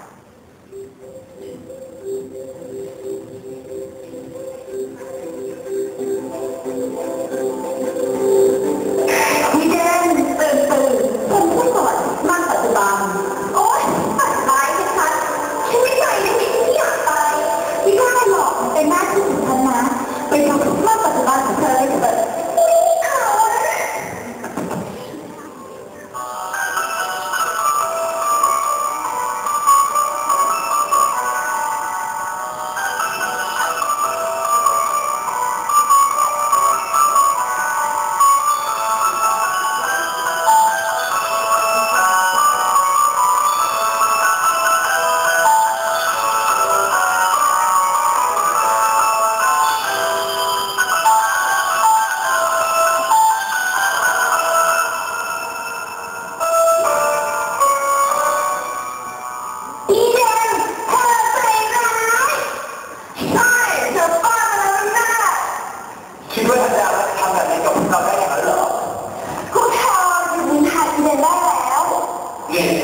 Thank you.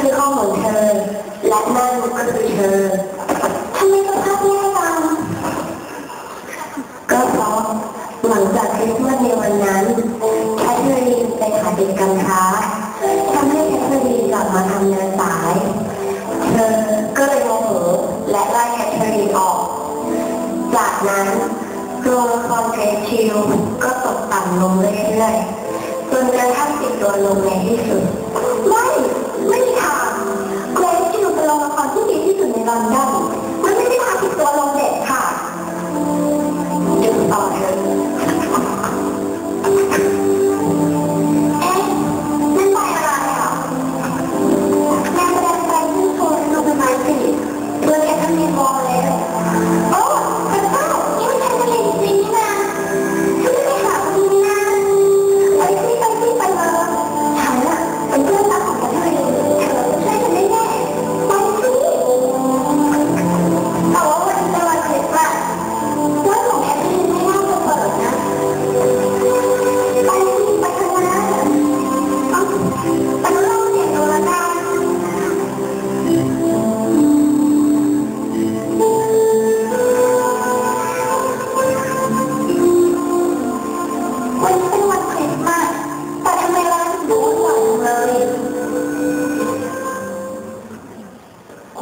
คือห้องของเธอ และนั่นก็คือเธอทำไมสภาพแย่จังก็เพราะหลังจากคริสต์มาสในวันนั้นแคทเธอรีนไปขาเด็กกำพร้าทำให้แคทเธอรีนกลับมาทำงานสาย เธอก็เลยโมโหและไล่แคทเธอรีนออก จากนั้นโรงละครเกรชิลก็ตกต่ำลงเรื่อยๆจนกระทั่งติดตัวลงในที่สุด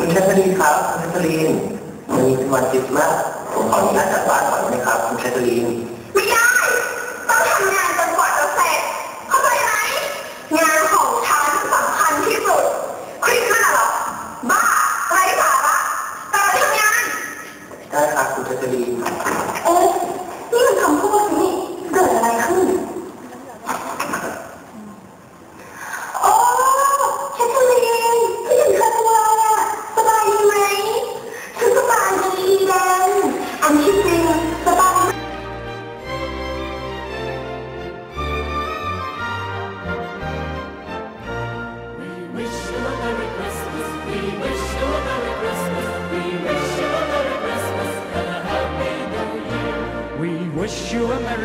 คุณชัชรีครับคุณชัชรีมีสมาจิตมากผมขออนุญาตจากบ้านก่อนไหมครับคุณชัชรี